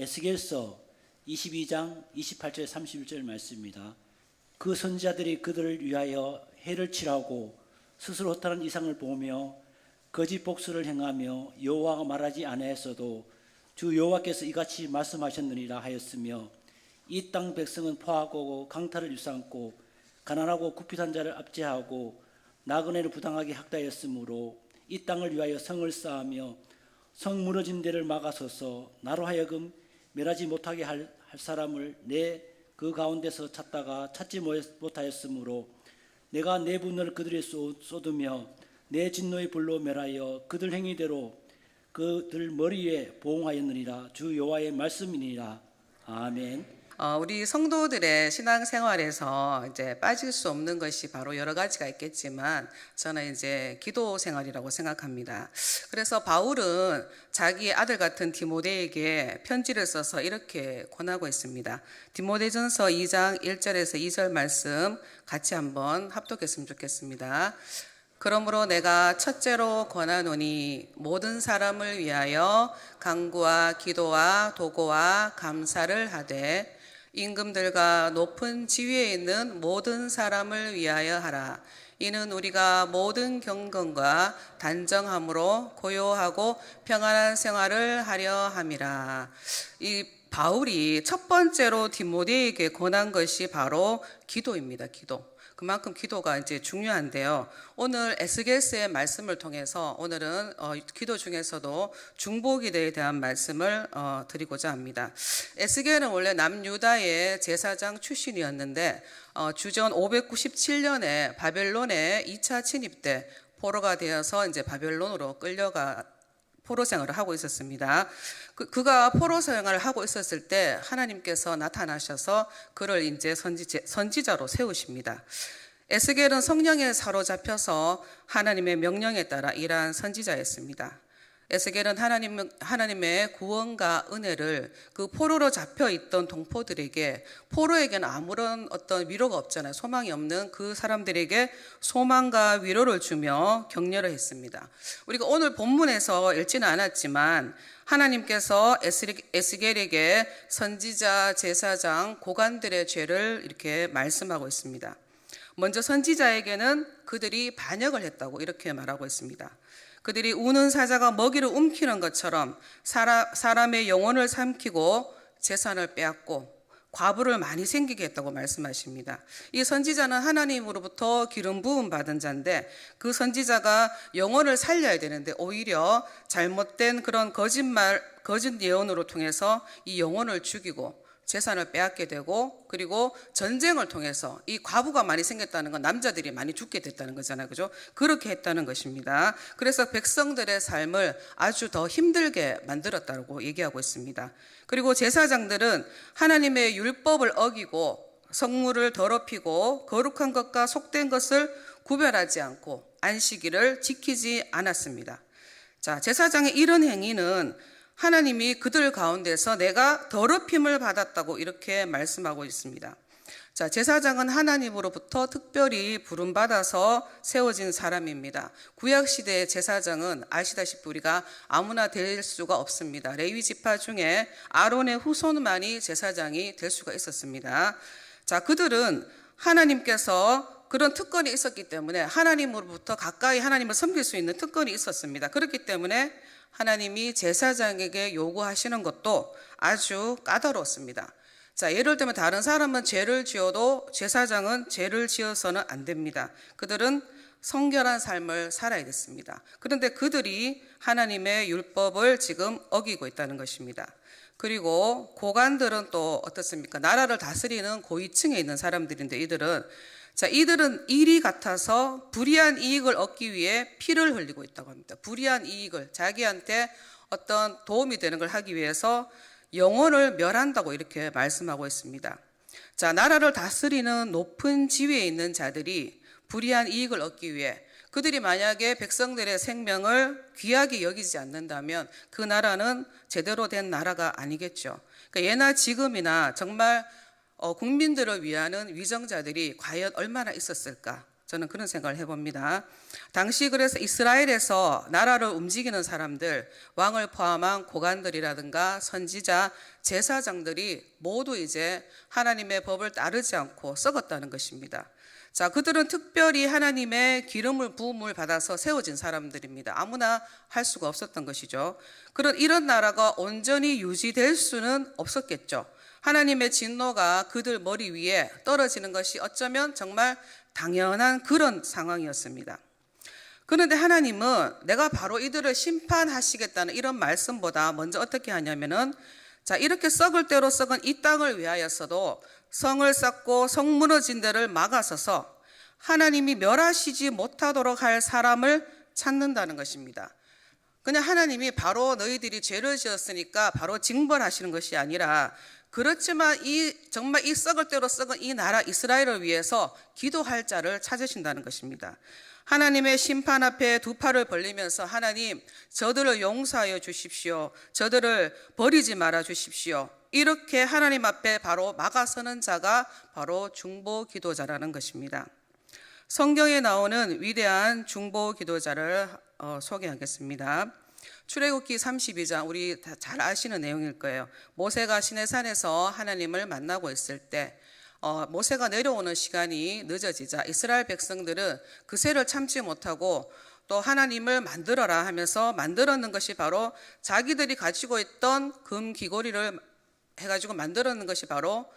에스겔서 22장 28절 31절 말씀입니다. 그 선지자들이 그들을 위하여 해를 칠하고 스스로 허탄한 이상을 보며 거짓 복수를 행하며 여호와가 말하지 아니하였어도 주 여호와께서 이같이 말씀하셨느니라 하였으며 이 땅 백성은 포하고 강탈을 일삼고 가난하고 구피한 자를 압제하고 나그네를 부당하게 학대하였으므로 이 땅을 위하여 성을 쌓으며 성 무너진 데를 막아서서 나로 하여금 멸하지 못하게 할, 할 사람을 내 그 가운데서 찾다가 찾지 못하였으므로 내가 내 분을 그들에 쏟- 쏟으며 내 진노의 불로 멸하여 그들 행위대로 그들 머리 위에 보응하였느니라 주 여호와의 말씀이니라 아멘. 어, 우리 성도들의 신앙생활에서 이제 빠질 수 없는 것이 바로 여러 가지가 있겠지만 저는 이제 기도 생활이라고 생각합니다. 그래서 바울은 자기 아들 같은 디모데에게 편지를 써서 이렇게 권하고 있습니다. 디모데전서 2장 1절에서 2절 말씀 같이 한번 합독했으면 좋겠습니다. 그러므로 내가 첫째로 권하노니 모든 사람을 위하여 강구와 기도와 도고와 감사를 하되 임금들과 높은 지위에 있는 모든 사람을 위하여 하라. 이는 우리가 모든 경건과 단정함으로 고요하고 평안한 생활을 하려 함이라. 이 바울이 첫 번째로 디모데에게 권한 것이 바로 기도입니다. 기도. 그만큼 기도가 이제 중요한데요. 오늘 에스겔스의 말씀을 통해서 오늘은 어, 기도 중에서도 중보기도에 대한 말씀을 어, 드리고자 합니다. 에스겔은 원래 남유다의 제사장 출신이었는데 어, 주전 597년에 바벨론의 2차 침입 때 포로가 되어서 이제 바벨론으로 끌려가 포로 생활을 하고 있었습니다. 그, 그가 포로 생활을 하고 있었을 때 하나님께서 나타나셔서 그를 이제 선지, 선지 자로 세우십니다. 에스겔은 성령에 사로잡혀서 하나님의 명령에 따라 일한 선지자였습니다. 에스겔은 하나님, 하나님의 구원과 은혜를 그 포로로 잡혀 있던 동포들에게 포로에게는 아무런 어떤 위로가 없잖아요. 소망이 없는 그 사람들에게 소망과 위로를 주며 격려를 했습니다. 우리가 오늘 본문에서 읽지는 않았지만 하나님께서 에스겔에게 선지자, 제사장, 고관들의 죄를 이렇게 말씀하고 있습니다. 먼저 선지자에게는 그들이 반역을 했다고 이렇게 말하고 있습니다. 그들이 우는 사자가 먹이를 움키는 것처럼 사람 의 영혼을 삼키고 재산을 빼앗고 과부를 많이 생기게 했다고 말씀하십니다. 이 선지자는 하나님으로부터 기름 부음 받은 자인데 그 선지자가 영혼을 살려야 되는데 오히려 잘못된 그런 거짓말, 거짓 예언으로 통해서 이 영혼을 죽이고 재산을 빼앗게 되고 그리고 전쟁을 통해서 이 과부가 많이 생겼다는 건 남자들이 많이 죽게 됐다는 거잖아요. 그죠? 그렇게 했다는 것입니다. 그래서 백성들의 삶을 아주 더 힘들게 만들었다고 얘기하고 있습니다. 그리고 제사장들은 하나님의 율법을 어기고 성물을 더럽히고 거룩한 것과 속된 것을 구별하지 않고 안식일을 지키지 않았습니다. 자, 제사장의 이런 행위는 하나님이 그들 가운데서 내가 더럽힘을 받았다고 이렇게 말씀하고 있습니다. 자, 제사장은 하나님으로부터 특별히 부름받아서 세워진 사람입니다. 구약시대의 제사장은 아시다시피 우리가 아무나 될 수가 없습니다. 레위 지파 중에 아론의 후손만이 제사장이 될 수가 있었습니다. 자, 그들은 하나님께서 그런 특권이 있었기 때문에 하나님으로부터 가까이 하나님을 섬길 수 있는 특권이 있었습니다. 그렇기 때문에 하나님이 제사장에게 요구하시는 것도 아주 까다롭습니다. 자, 예를 들면 다른 사람은 죄를 지어도 제사장은 죄를 지어서는 안 됩니다. 그들은 성결한 삶을 살아야 됐습니다. 그런데 그들이 하나님의 율법을 지금 어기고 있다는 것입니다. 그리고 고관들은 또 어떻습니까? 나라를 다스리는 고위층에 있는 사람들인데 이들은 자, 이들은 일이 같아서 불이한 이익을 얻기 위해 피를 흘리고 있다고 합니다. 불이한 이익을 자기한테 어떤 도움이 되는 걸 하기 위해서 영혼을 멸한다고 이렇게 말씀하고 있습니다. 자, 나라를 다스리는 높은 지위에 있는 자들이 불이한 이익을 얻기 위해 그들이 만약에 백성들의 생명을 귀하게 여기지 않는다면 그 나라는 제대로 된 나라가 아니겠죠. 그러니까 예나 지금이나 정말 어, 국민들을 위하는 위정자들이 과연 얼마나 있었을까? 저는 그런 생각을 해봅니다. 당시 그래서 이스라엘에서 나라를 움직이는 사람들, 왕을 포함한 고관들이라든가 선지자, 제사장들이 모두 이제 하나님의 법을 따르지 않고 썩었다는 것입니다. 자, 그들은 특별히 하나님의 기름을 부음을 받아서 세워진 사람들입니다. 아무나 할 수가 없었던 것이죠. 그런 이런 나라가 온전히 유지될 수는 없었겠죠. 하나님의 진노가 그들 머리 위에 떨어지는 것이 어쩌면 정말 당연한 그런 상황이었습니다. 그런데 하나님은 내가 바로 이들을 심판하시겠다는 이런 말씀보다 먼저 어떻게 하냐면은 자, 이렇게 썩을 대로 썩은 이 땅을 위하여서도 성을 쌓고 성 무너진 데를 막아서서 하나님이 멸하시지 못하도록 할 사람을 찾는다는 것입니다. 그냥 하나님이 바로 너희들이 죄를 지었으니까 바로 징벌하시는 것이 아니라 그렇지만 이 정말 이 썩을 대로 썩은 이 나라 이스라엘을 위해서 기도할 자를 찾으신다는 것입니다. 하나님의 심판 앞에 두 팔을 벌리면서 하나님 저들을 용서하여 주십시오. 저들을 버리지 말아 주십시오. 이렇게 하나님 앞에 바로 막아서는 자가 바로 중보 기도자라는 것입니다. 성경에 나오는 위대한 중보 기도자를 어, 소개하겠습니다. 출애굽기 32장 우리 다 잘 아시는 내용일 거예요. 모세가 시내산에서 하나님을 만나고 있을 때 어, 모세가 내려오는 시간이 늦어지자 이스라엘 백성들은 그새를 참지 못하고 또 하나님을 만들어라 하면서 만들었는 것이 바로 자기들이 가지고 있던 금 귀고리를 해가지고 만들었는 것이 바로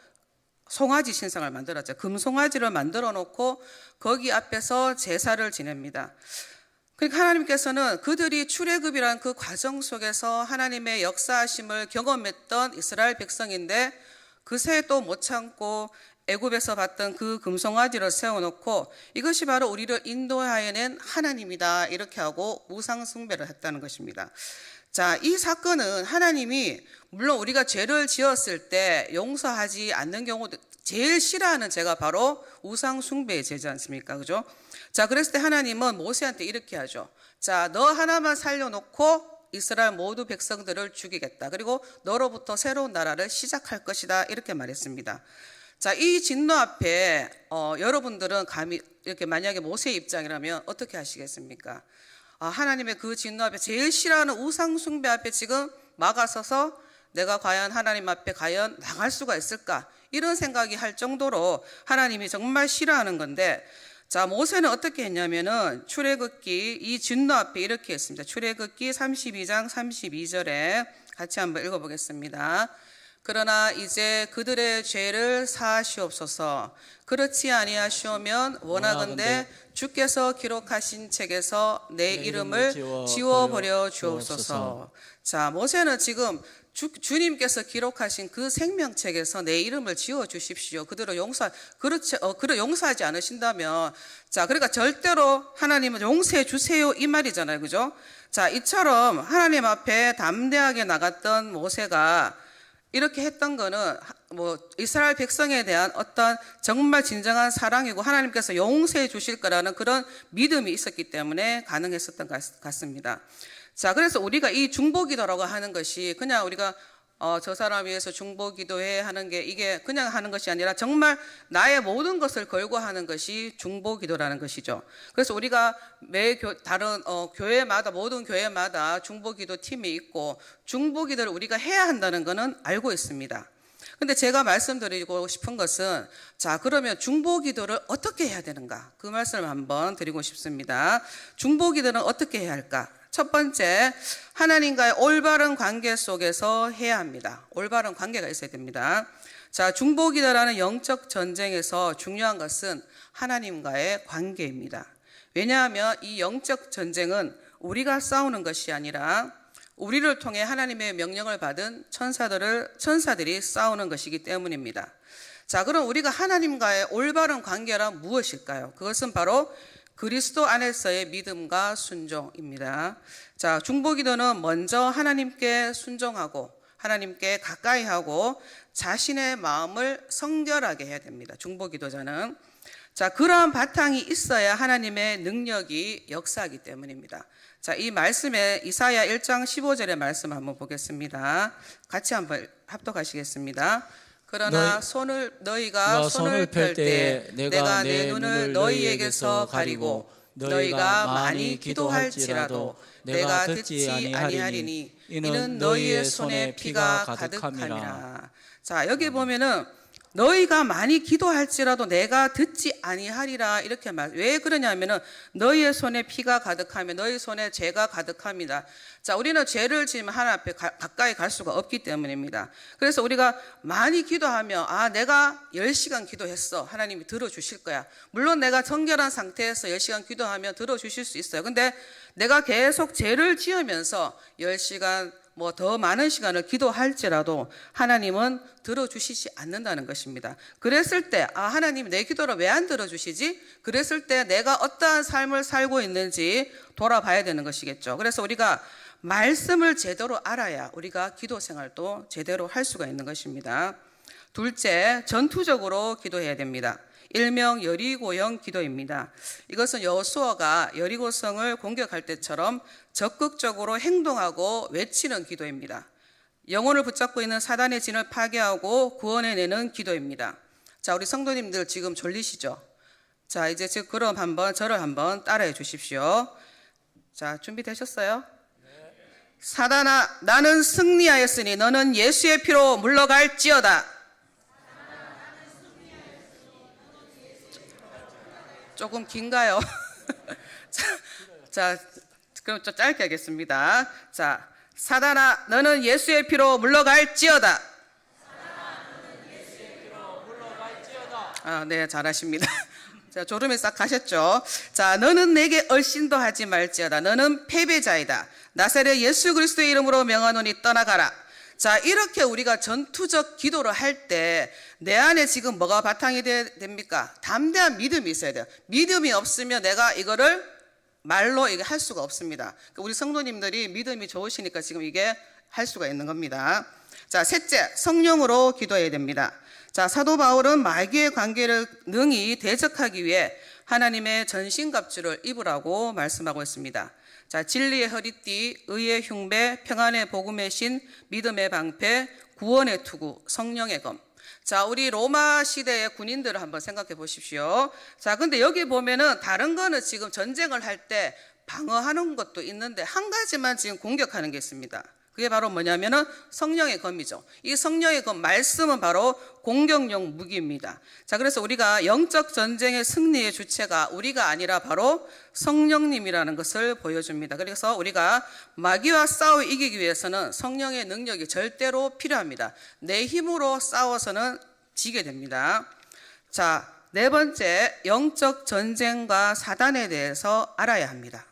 송아지 신상을 만들었죠. 금송아지를 만들어 놓고 거기 앞에서 제사를 지냅니다. 그러니까 하나님께서는 그들이 출애굽이라는 그 과정 속에서 하나님의 역사하심을 경험했던 이스라엘 백성인데 그새 또 못 참고 애굽에서 봤던 그 금송아지를 세워놓고 이것이 바로 우리를 인도하여낸 하나님이다 이렇게 하고 우상 숭배를 했다는 것입니다. 자, 이 사건은 하나님이 물론 우리가 죄를 지었을 때 용서하지 않는 경우도 제일 싫어하는 죄가 바로 우상 숭배의 죄지 않습니까? 그죠? 자, 그랬을 때 하나님은 모세한테 이렇게 하죠. 자, 너 하나만 살려놓고 이스라엘 모두 백성들을 죽이겠다. 그리고 너로부터 새로운 나라를 시작할 것이다. 이렇게 말했습니다. 자, 이 진노 앞에 어, 여러분들은 감히 이렇게 만약에 모세의 입장이라면 어떻게 하시겠습니까? 아, 하나님의 그 진노 앞에 제일 싫어하는 우상 숭배 앞에 지금 막아서서 내가 과연 하나님 앞에 과연 나갈 수가 있을까? 이런 생각이 할 정도로 하나님이 정말 싫어하는 건데 자, 모세는 어떻게 했냐면은 출애굽기 이 진노 앞에 이렇게 했습니다. 출애굽기 32장 32절에 같이 한번 읽어 보겠습니다. 그러나 이제 그들의 죄를 사하시옵소서. 그렇지 아니하시오면 원하건대 주께서 기록하신 책에서 내 이름을 지워 버려 주옵소서. 자, 모세는 지금 주, 주님께서 기록하신 그 생명책에서 내 이름을 지워 주십시오. 그들을 용서 그렇지 어 그를 용서하지 않으신다면 자, 그러니까 절대로 하나님은 용서해 주세요 이 말이잖아요. 그죠? 자, 이처럼 하나님 앞에 담대하게 나갔던 모세가 이렇게 했던 거는 뭐 이스라엘 백성에 대한 어떤 정말 진정한 사랑이고 하나님께서 용서해 주실 거라는 그런 믿음이 있었기 때문에 가능했었던 것 같습니다. 자, 그래서 우리가 이 중보기도라고 하는 것이 그냥 우리가 어, 저 사람 위해서 중보 기도해 하는 게 이게 그냥 하는 것이 아니라 정말 나의 모든 것을 걸고 하는 것이 중보 기도라는 것이죠. 그래서 우리가 매 교, 다른 어, 교회마다 모든 교회마다 중보 기도 팀이 있고 중보 기도를 우리가 해야 한다는 것은 알고 있습니다. 근데 제가 말씀드리고 싶은 것은 자 그러면 중보 기도를 어떻게 해야 되는가 그 말씀을 한번 드리고 싶습니다. 중보 기도는 어떻게 해야 할까? 첫 번째, 하나님과의 올바른 관계 속에서 해야 합니다. 올바른 관계가 있어야 됩니다. 자, 중보기도라는 영적 전쟁에서 중요한 것은 하나님과의 관계입니다. 왜냐하면 이 영적 전쟁은 우리가 싸우는 것이 아니라 우리를 통해 하나님의 명령을 받은 천사들을 천사들이 싸우는 것이기 때문입니다. 자, 그럼 우리가 하나님과의 올바른 관계란 무엇일까요? 그것은 바로 그리스도 안에서의 믿음과 순종입니다. 자, 중보기도는 먼저 하나님께 순종하고 하나님께 가까이 하고 자신의 마음을 성결하게 해야 됩니다. 중보기도자는 자, 그러한 바탕이 있어야 하나님의 능력이 역사하기 때문입니다. 자, 이 말씀에 이사야 1장 15절의 말씀 한번 보겠습니다. 같이 한번 합독하시겠습니다. 그러나 너희- 손을 너희가 손을 펼 때에 내가 내 눈을 너희에게서 가리고 너희가 많이 기도할지라도 내가 듣지 아니하리니 이는 너희의 손에 피가 가득함이라. 자 여기 보면은 너희가 많이 기도할지라도 내가 듣지 아니하리라 이렇게 말. 왜 그러냐면은 너희의 손에 피가 가득하며 너희 손에 죄가 가득합니다. 자 우리는 죄를 지으면 하나 앞에 가, 가까이 갈 수가 없기 때문입니다. 그래서 우리가 많이 기도하며 아 내가 10시간 기도했어 하나님이 들어 주실 거야. 물론 내가 정결한 상태에서 10시간 기도하면 들어 주실 수 있어요. 근데 내가 계속 죄를 지으면서 10시간 뭐 더 많은 시간을 기도할지라도 하나님은 들어주시지 않는다는 것입니다. 그랬을 때, 아, 하나님 내 기도를 왜 안 들어주시지? 그랬을 때 내가 어떠한 삶을 살고 있는지 돌아봐야 되는 것이겠죠. 그래서 우리가 말씀을 제대로 알아야 우리가 기도 생활도 제대로 할 수가 있는 것입니다. 둘째, 전투적으로 기도해야 됩니다. 일명 여리고형 기도입니다. 이것은 여호수아가 여리고성을 공격할 때처럼 적극적으로 행동하고 외치는 기도입니다. 영혼을 붙잡고 있는 사단의 진을 파괴하고 구원해내는 기도입니다. 자, 우리 성도님들 지금 졸리시죠? 자, 이제 지금 그럼 한번 저를 한번 따라해 주십시오. 자, 준비되셨어요? 사단아, 나는 승리하였으니 너는 예수의 피로 물러갈지어다. 조금 긴가요? 자, 자, 그럼 좀 짧게 하겠습니다. 자, 사단아, 너는 예수의 피로 물러갈지어다. 아, 네, 잘하십니다. 자, 졸음에 싹 가셨죠? 자, 너는 내게 얼씬도 하지 말지어다. 너는 패배자이다. 나사렛 예수 그리스도의 이름으로 명하노니 떠나가라. 자, 이렇게 우리가 전투적 기도를 할 때 내 안에 지금 뭐가 바탕이 되- 됩니까? 담대한 믿음이 있어야 돼요. 믿음이 없으면 내가 이거를 말로 이게 할 수가 없습니다. 그러니까 우리 성도님들이 믿음이 좋으시니까 지금 이게 할 수가 있는 겁니다. 자, 셋째, 성령으로 기도해야 됩니다. 자, 사도 바울은 마귀의 관계를 능히 대적하기 위해 하나님의 전신갑주를 입으라고 말씀하고 있습니다. 자, 진리의 허리띠, 의의 흉배, 평안의 복음의 신, 믿음의 방패, 구원의 투구, 성령의 검. 자, 우리 로마 시대의 군인들을 한번 생각해 보십시오. 자, 근데 여기 보면은 다른 거는 지금 전쟁을 할 때 방어하는 것도 있는데 한 가지만 지금 공격하는 게 있습니다. 그게 바로 뭐냐면은 성령의 검이죠. 이 성령의 검 말씀은 바로 공격용 무기입니다. 자, 그래서 우리가 영적 전쟁의 승리의 주체가 우리가 아니라 바로 성령님이라는 것을 보여줍니다. 그래서 우리가 마귀와 싸워 이기기 위해서는 성령의 능력이 절대로 필요합니다. 내 힘으로 싸워서는 지게 됩니다. 자, 네 번째, 영적 전쟁과 사단에 대해서 알아야 합니다.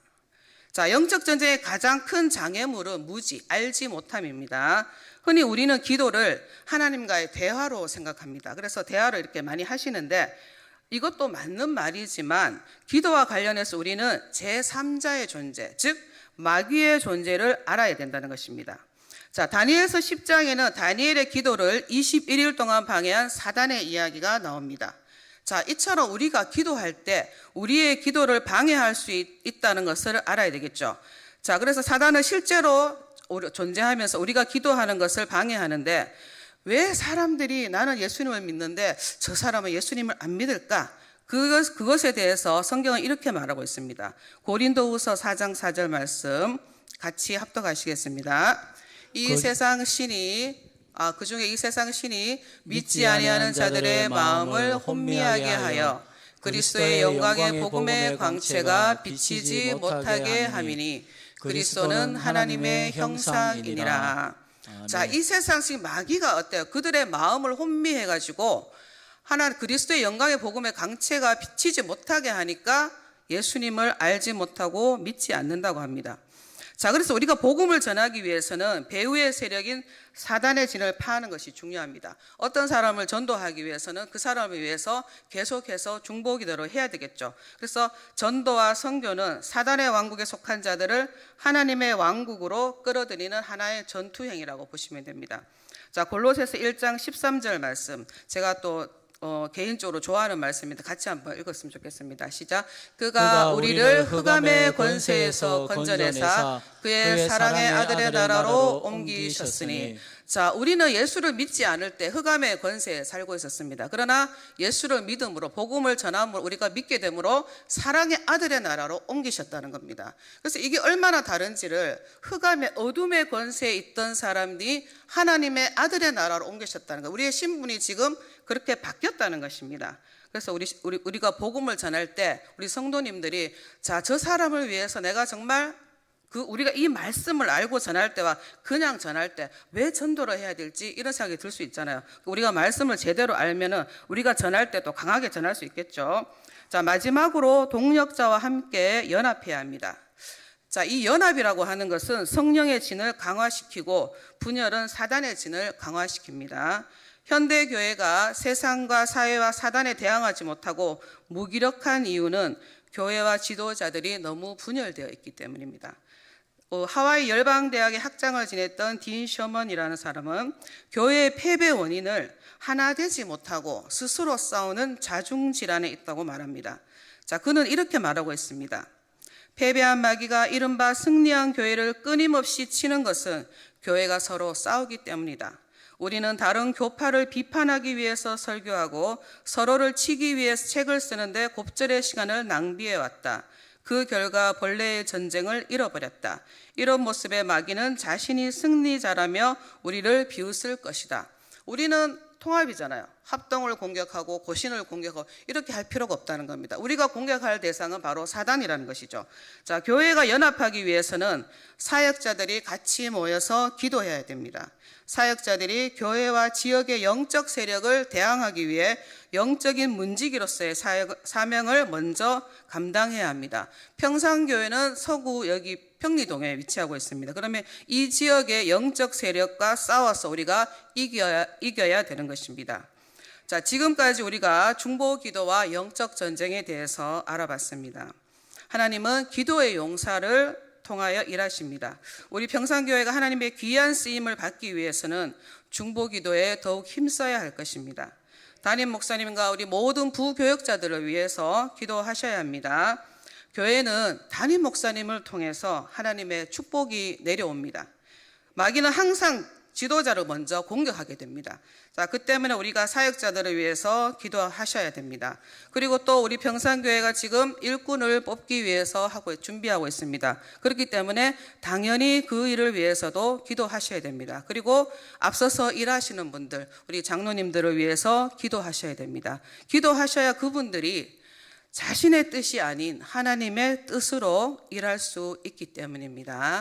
자, 영적 전쟁의 가장 큰 장애물은 무지, 알지 못함입니다. 흔히 우리는 기도를 하나님과의 대화로 생각합니다. 그래서 대화를 이렇게 많이 하시는데 이것도 맞는 말이지만 기도와 관련해서 우리는 제3자의 존재, 즉 마귀의 존재를 알아야 된다는 것입니다. 자, 다니엘서 10장에는 다니엘의 기도를 21일 동안 방해한 사단의 이야기가 나옵니다. 자, 이처럼 우리가 기도할 때 우리의 기도를 방해할 수 있, 다는 것을 알아야 되겠죠. 자, 그래서 사단은 실제로 존재하면서 우리가 기도하는 것을 방해하는데 왜 사람들이 나는 예수님을 믿는데 저 사람은 예수님을 안 믿을까? 그것, 그것에 대해서 성경은 이렇게 말하고 있습니다. 고린도후서 4장 4절 말씀 같이 합독하시겠습니다. 이 그- 세상 신이 아, 그 중에 이 세상 신이 믿지 아니하는 자들의 마음을 혼미하게 하여 그리스도의 영광의 복음의 광채가 비치지 못하게 함이니 그리스도는 하나님의 형상이니라. 자, 이 세상 지금 마귀가 어때요? 그들의 마음을 혼미해 가지고 하나 그리스도의 영광의 복음의 광채가 비치지 못하게 하니까 예수님을 알지 못하고 믿지 않는다고 합니다. 자, 그래서 우리가 복음을 전하기 위해서는 배후의 세력인 사단의 진을 파하는 것이 중요합니다. 어떤 사람을 전도하기 위해서는 그 사람을 위해서 계속해서 중보기도를 해야 되겠죠. 그래서 전도와 선교는 사단의 왕국에 속한 자들을 하나님의 왕국으로 끌어들이는 하나의 전투 행위라고 보시면 됩니다. 자, 골로새서 1장 13절 말씀. 제가 또 어, 개인적으로 좋아하는 말씀인데 같이 한번 읽었으면 좋겠습니다. 시작. 그가 우리를 흑암의 권세에서 건져내사 그의 사랑의 아들의 나라로 옮기셨으니 자, 우리는 예수를 믿지 않을 때 흑암의 권세에 살고 있었습니다. 그러나 예수를 믿음으로 복음을 전함으로 우리가 믿게 되므로 사랑의 아들의 나라로 옮기셨다는 겁니다. 그래서 이게 얼마나 다른지를 흑암의 어둠의 권세에 있던 사람들이 하나님의 아들의 나라로 옮기셨다는 것. 우리의 신분이 지금 그렇게 바뀌었다는 것입니다. 그래서 우리, 우리 우리가 복음을 전할 때 우리 성도님들이 자, 저 사람을 위해서 내가 정말 그 우리가 이 말씀을 알고 전할 때와 그냥 전할 때 왜 전도를 해야 될지 이런 생각이 들 수 있잖아요. 우리가 말씀을 제대로 알면은 우리가 전할 때도 강하게 전할 수 있겠죠. 자, 마지막으로 동력자와 함께 연합해야 합니다. 자, 이 연합이라고 하는 것은 성령의 진을 강화시키고 분열은 사단의 진을 강화시킵니다. 현대 교회가 세상과 사회와 사단에 대항하지 못하고 무기력한 이유는 교회와 지도자들이 너무 분열되어 있기 때문입니다. 어, 하와이 열방대학의 학장을 지냈던 딘 셔먼이라는 사람은 교회의 패배 원인을 하나 되지 못하고 스스로 싸우는 자중질환에 있다고 말합니다. 자, 그는 이렇게 말하고 있습니다. 패배한 마귀가 이른바 승리한 교회를 끊임없이 치는 것은 교회가 서로 싸우기 때문이다. 우리는 다른 교파를 비판하기 위해서 설교하고 서로를 치기 위해서 책을 쓰는데 곱절의 시간을 낭비해 왔다. 그 결과 본래의 전쟁을 잃어버렸다. 이런 모습의 마귀는 자신이 승리자라며 우리를 비웃을 것이다. 우리는 통합이잖아요. 합동을 공격하고 고신을 공격하고 이렇게 할 필요가 없다는 겁니다. 우리가 공격할 대상은 바로 사단이라는 것이죠. 자, 교회가 연합하기 위해서는 사역자들이 같이 모여서 기도해야 됩니다. 사역자들이 교회와 지역의 영적 세력을 대항하기 위해 영적인 문지기로서의 사역, 사명을 먼저 감당해야 합니다. 평상교회는 서구 여기 평리동에 위치하고 있습니다. 그러면 이 지역의 영적 세력과 싸워서 우리가 이겨야, 이겨야 되는 것입니다. 자, 지금까지 우리가 중보 기도와 영적 전쟁에 대해서 알아봤습니다. 하나님은 기도의 용사를 통하여 일하십니다. 우리 평산교회가 하나님의 귀한 쓰임을 받기 위해서는 중보 기도에 더욱 힘써야 할 것입니다. 담임 목사님과 우리 모든 부교역자들을 위해서 기도하셔야 합니다. 교회는 담임 목사님을 통해서 하나님의 축복이 내려옵니다. 마귀는 항상 지도자를 먼저 공격하게 됩니다. 자, 그 때문에 우리가 사역자들을 위해서 기도하셔야 됩니다. 그리고 또 우리 평산교회가 지금 일꾼을 뽑기 위해서 하고 준비하고 있습니다. 그렇기 때문에 당연히 그 일을 위해서도 기도하셔야 됩니다. 그리고 앞서서 일하시는 분들, 우리 장로님들을 위해서 기도하셔야 됩니다. 기도하셔야 그분들이 자신의 뜻이 아닌 하나님의 뜻으로 일할 수 있기 때문입니다.